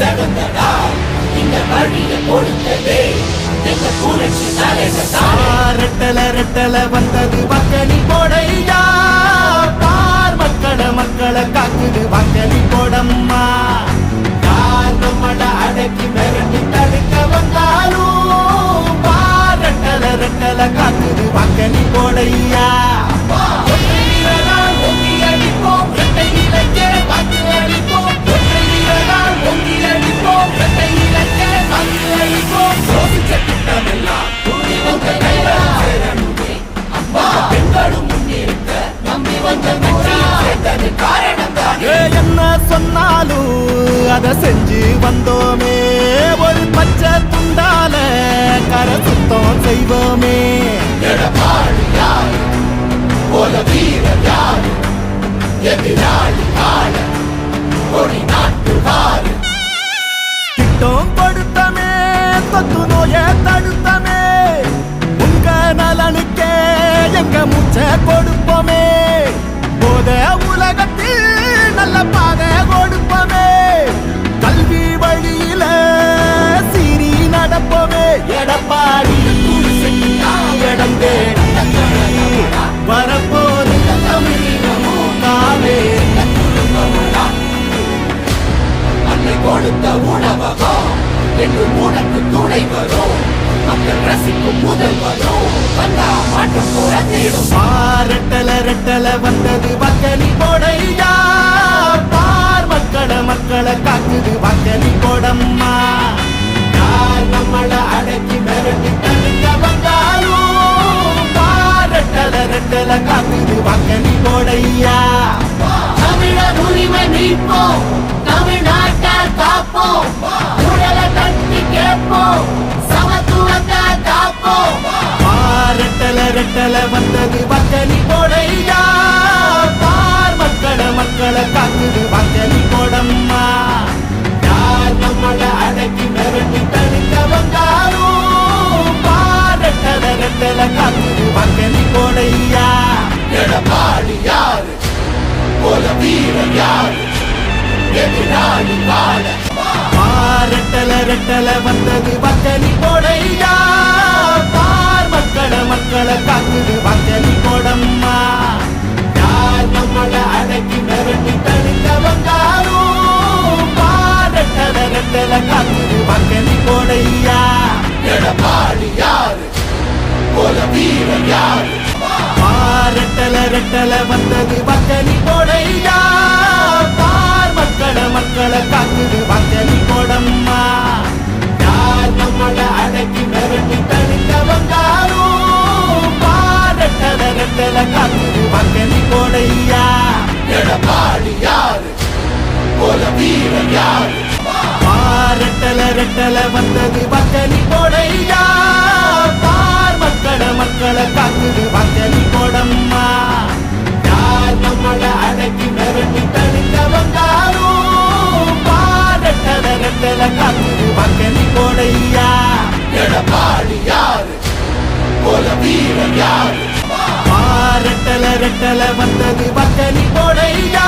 கொடுத்து இந்த வழிய கொடுத்ததே எங்க புரட்சி தலைவதா ரெட்டல வந்தது மக்களி போடையா? பார் மக்கள மக்களை காக்குது மக்களி போடம்மா. அத செஞ்சு வந்தோமே. ஒரு பச்சை துண்டால கர சுத்தம் செய்வோமே. எடப்பாடி யாரு போல வீரர் யாரு எதிராளி கொடி நாட்டு வாரு கொடுத்தமே தொத்து நோய உணவகம் என்று உனக்கு துணை வரும் மக்கள் ரசிக்கும் முதல் வரும் வந்தா மாற்றம் புறத்திடும் பாரட்டல ரெட்டல வந்தது வக்கலி போடையா? பார் மக்கள மக்களை காக்குது வக்கலி போடம்மா. யார் நம்மள அடக்கி மிரட்டி தடுக்க வந்தாலும் பாரட்டல ரெட்டல காக்குது வக்கலி தமிழர் உரிமை மீட்போம். தமிழ்நாட்டால் காப்போம் உடலை தட்டி கேட்போம் சமத்துவத்தை காப்போம் பாரட்டல ரெட்டல வந்தது வக்கலி போடையா? பார் மக்கள மக்களை காக்குது வக்கலி போடம்மா. யார் நம்மள அடக்கி மிரட்டி ரெட்டல காக்குது வக்கலி எடப்பாடி யாரு? போல வீரர் யாரு? பாரட்டல ரெட்டல வந்தது வக்கலி போடையா? பார் மக்கள மக்களை காக்குது வக்கலி போடம்மா. யார் நம்மள அடக்கி மிரட்டி தடுக்க வந்தாலும் பாரட்டல ரெட்டல காக்குது வக்கலி போடையா? எடப்பாடி யாரு? போல வீரர் யாரு? பாரட்டல ரெட்டல வந்தது வக்கலி போடையா? ரெட்டல காக்குது வக்கலி போடையா எடப்பாடி யாரு? போல வீரர் யாரு? பாரட்டல ரெட்டல வந்தது வக்கலி போடையா பார் மக்கள மக்களை காக்குது வக்கலி போடம்மா யார் நம்மள அடக்கி மிரட்டி வந்தாலும் பாரட்டல ரெட்டல காக்குது வக்கலி போடையா எடப்பாடி யாரு? போல வீரர் யாரு? பாரட்டல ரெட்டல வந்தது வக்கலி போடையா?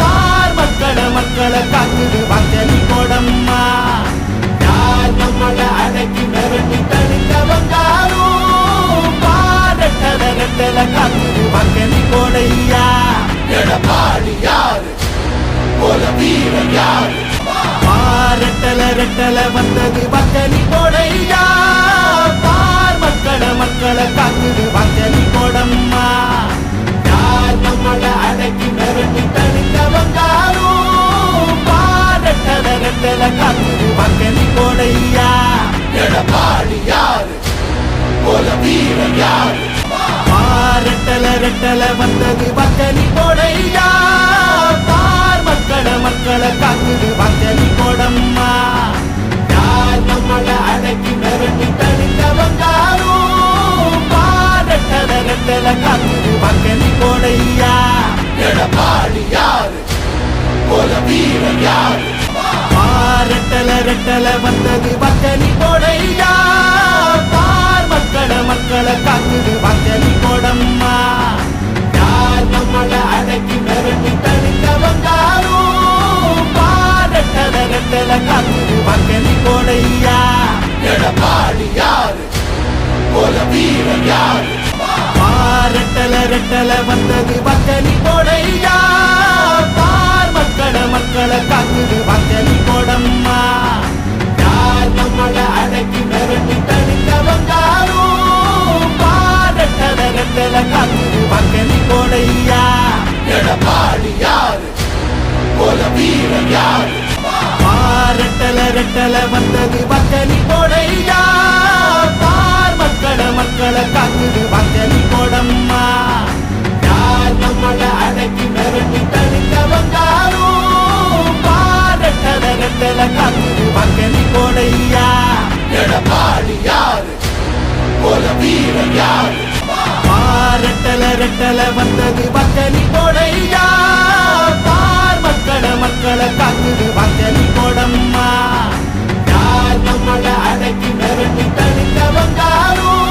பார் மக்கள மக்களை காக்குது வக்கலி போடம்மா? யார் நம்மள அடக்கி மிரட்டி தடுக்க வந்தாலும் பாரட்டல ரெட்டல காக்குது வக்கலி போடையா? எடப்பாடி யாரு? போல வீரர் யாரு? பார் பாரட்டல ரெட்டல வந்தது வக்கலி போடையா? பாரட்டல ரெட்டல காக்குது பக்கனி போடையா எடப்பாடி யாரு? போல வீரன் யாரு? ரெட்டல ரெட்டல வந்தது பக்கனி போடையா பார் மக்கள மக்களை காக்குது பக்கனி போடம்மா யார் நம்மள அடக்கி மிரட்டி தடுத்தவங்காரும் பார் ரெட்டல ரெட்டல காக்குது பக்கனி போடையா எடப்பாடி யாரு? போல வீரன் யாரு? ரெட்டல ரெட்டல வந்தது பக்கனி போடையா பார் மக்கள மக்களை காக்குது பக்கனி போடம்மா யார் நம்மள அடக்கி மிரட்டி தடுத்தவங்காரும் பார் ரெட்டல ரெட்டல காக்குது பக்கனி போடையா எடப்பாடி யாரு? போல வீரன் யாரு ரெட்டல ரெட்டல வந்தது பக்கனி போடையா பார் மக்கள மக்களை காக்குது பக்கனி ரெட்டல காக்குது பக்கனி போடையா எடப்பாடி யாரு? போல வீரன் யாரு? ரெட்டல ரெட்டல வந்தது பக்கனி போடையா பார் மக்கள மக்களை காக்குது பக்கனி போடம்மா யார் நம்மள அடக்கி மிரட்டி தடுத்தவங்காரும் பார் ரெட்டல ரெட்டல காக்குது பக்கனி போடையா எடப்பாடி யாரு? போல வீரன் யாரு? ரெட்டல வந்தது பக்கனி போடையா பார் மக்கள மக்களை காக்குது பக்கனி போடம்மா யார் நம்மள அடக்கி மிரட்டி தடுத்தவங்காரும்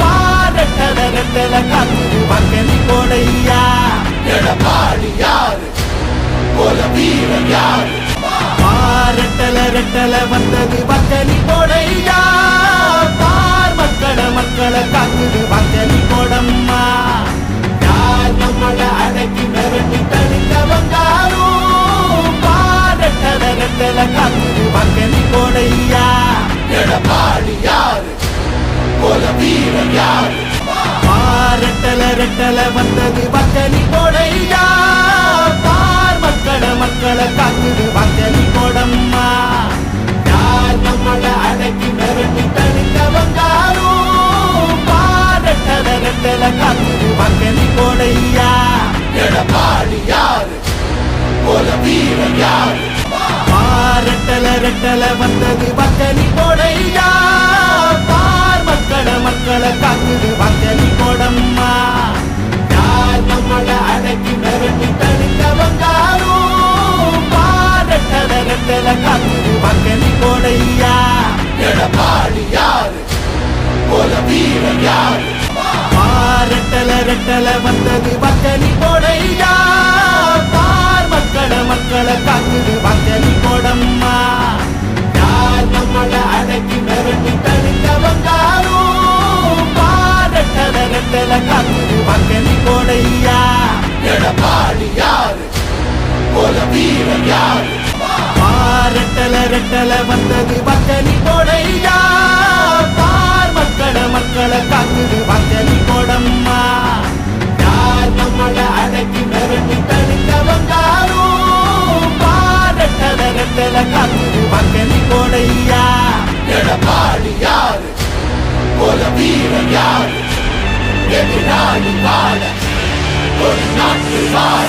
பார் ரெட்டல ரெட்டல காக்குது பக்கனி போடையா எடப்பாடி யாரு போல வீரன் யாரு பார் ரெட்டல ரெட்டல வந்தது பக்கனி போடையா ரெட்டல காக்குது பக்கனி போடையா எடப்பாடி யாரு? போல வீரன் யாரு? ரெட்டல ரெட்டல வந்தது பக்கனி போடையா பார் மக்கள மக்களை காக்குது பக்கனி போடம்மா யார் நம்மள அடக்கி மிரட்டி தடுத்தவங்காரும் பார் ரெட்டல காக்குது பக்கனி போடையா எடப்பாடி யாரு? போல வீரன் யாரு? ரெட்டல வந்தது பக்கனி போடையா? பார் மக்கள மக்களை காக்குது பக்கனி போடம்மா. யார் நம்மள அடக்கி மிரட்டி தடுத்தவங்காரும் பார் ரெட்டல காக்குது பக்கனி போடையா? எடப்பாடி யாரு? போல வீரன் யாரு? ரெட்டல ரெட்டல வந்தது பக்கனி போடையா? பார் மக்கள மக்களை காக்குது பக்கனி ரெட்டல காக்குது பக்கனி போடையா எடப்பாடி யாரு? போல வீரன் யாரு? ரெட்டல ரெட்டல வந்தது பக்கனி போடையா பார் மக்கள மக்களை காக்குது பக்கனி போடம்மா யார் நம்மள அடக்கி மிரட்டி தடுத்தவங்காரும் பார் ரெட்டல காக்குது பக்கனி போடையா எடப்பாடி யாரு? போல வீரன் யாரு? எதிராளி வாழ ஒரு நாட்டு வாழ